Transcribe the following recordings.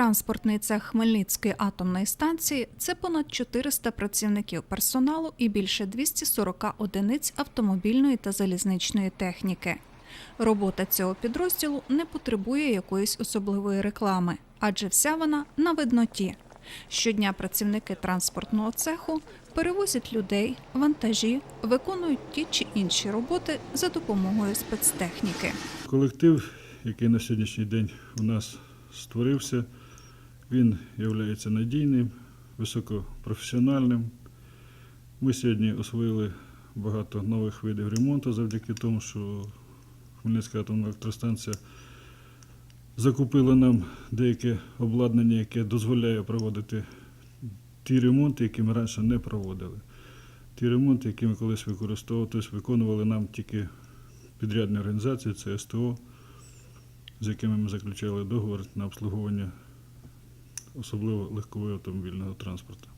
Транспортний цех Хмельницької атомної станції це понад 400 працівників персоналу і більше 240 одиниць автомобільної та залізничної техніки. Робота цього підрозділу не потребує якоїсь особливої реклами, адже вся вона на видноті. Щодня працівники транспортного цеху перевозять людей, вантажі, виконують ті чи інші роботи за допомогою спецтехніки. Колектив, який на сьогоднішній день у нас створився, він є надійним, високопрофесіональним. Ми сьогодні освоїли багато нових видів ремонту завдяки тому, що Хмельницька атомна електростанція закупила нам деяке обладнання, яке дозволяє проводити ті ремонти, які ми раніше не проводили. Ті ремонти, які ми колись використовували, тобто виконували нам тільки підрядні організації, це СТО, з якими ми заключали договор на обслуговування особливо легкового автомобільного транспорту.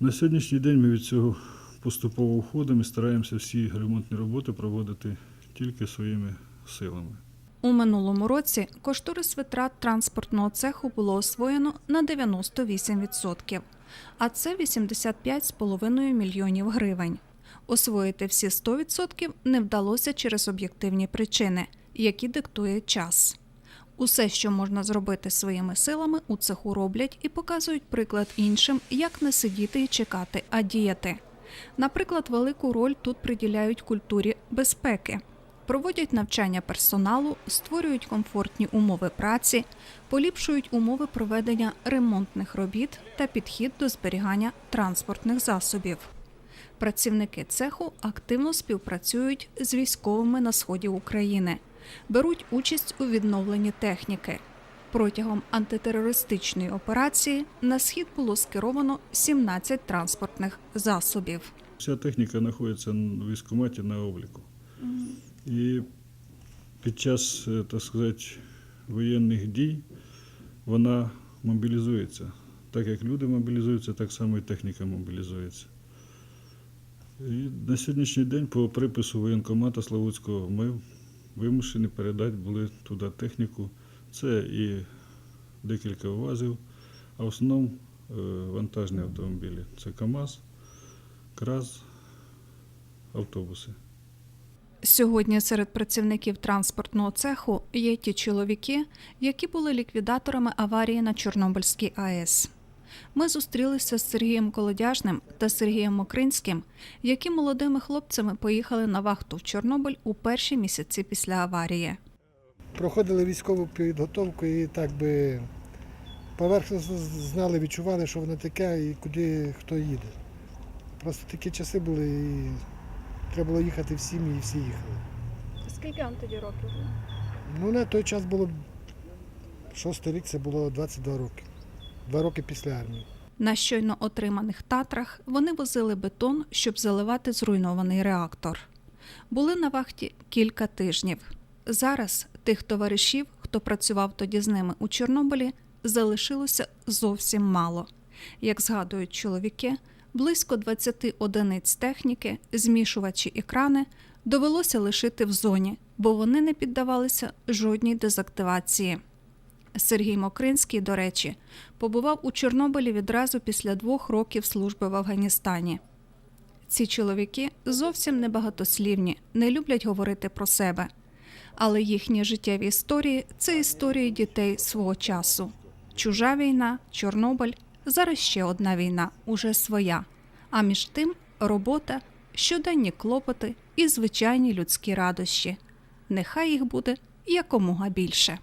На сьогоднішній день ми від цього поступово уходимо і стараємося всі ремонтні роботи проводити тільки своїми силами. У минулому році кошторис витрат транспортного цеху було освоєно на 98%, а це 85,5 мільйонів гривень. Освоїти всі 100% не вдалося через об'єктивні причини, які диктує час. Усе, що можна зробити своїми силами, у цеху роблять і показують приклад іншим, як не сидіти і чекати, а діяти. Наприклад, велику роль тут приділяють культурі безпеки. Проводять навчання персоналу, створюють комфортні умови праці, поліпшують умови проведення ремонтних робіт та підхід до зберігання транспортних засобів. Працівники цеху активно співпрацюють з військовими на сході України, беруть участь у відновленні техніки. Протягом антитерористичної операції на схід було скеровано 17 транспортних засобів. Вся техніка знаходиться в військкоматі на обліку. І під час, е, так сказати, воєнних дій вона мобілізується. Так як люди мобілізуються, так само і техніка мобілізується. І на сьогоднішній день по припису воєнкомата Славутського ми вимушені передати були туди техніку. Це і декілька УАЗів, а в основному е, вантажні автомобілі. Це КАМАЗ, КРАЗ, автобуси. Сьогодні серед працівників транспортного цеху є ті чоловіки, які були ліквідаторами аварії на Чорнобильській АЕС. Ми зустрілися з Сергієм Колодяжним та Сергієм Мокринським, які молодими хлопцями поїхали на вахту в Чорнобиль у перші місяці після аварії. проходили військову підготовку і так би поверхно з- знали, відчували, що воно таке і куди хто їде. Просто такі часи були і треба було їхати всім і всі їхали. Скільки вам тоді років було? Ну, на той час було шостий рік, це було 22 роки. Два роки після армії. На щойно отриманих татрах вони возили бетон, щоб заливати зруйнований реактор. Були на вахті кілька тижнів. Зараз тих товаришів, хто працював тоді з ними у Чорнобилі, залишилося зовсім мало. Як згадують чоловіки, близько 20 одиниць техніки, змішувачі і крани довелося лишити в зоні, бо вони не піддавалися жодній дезактивації. Сергій Мокринський, до речі, побував у Чорнобилі відразу після двох років служби в Афганістані. Ці чоловіки зовсім небагатослівні, не люблять говорити про себе. Але їхні життєві історії це історії дітей свого часу. Чужа війна, Чорнобиль, зараз ще одна війна, уже своя. А між тим робота, щоденні клопоти і звичайні людські радощі. Нехай їх буде якомога більше.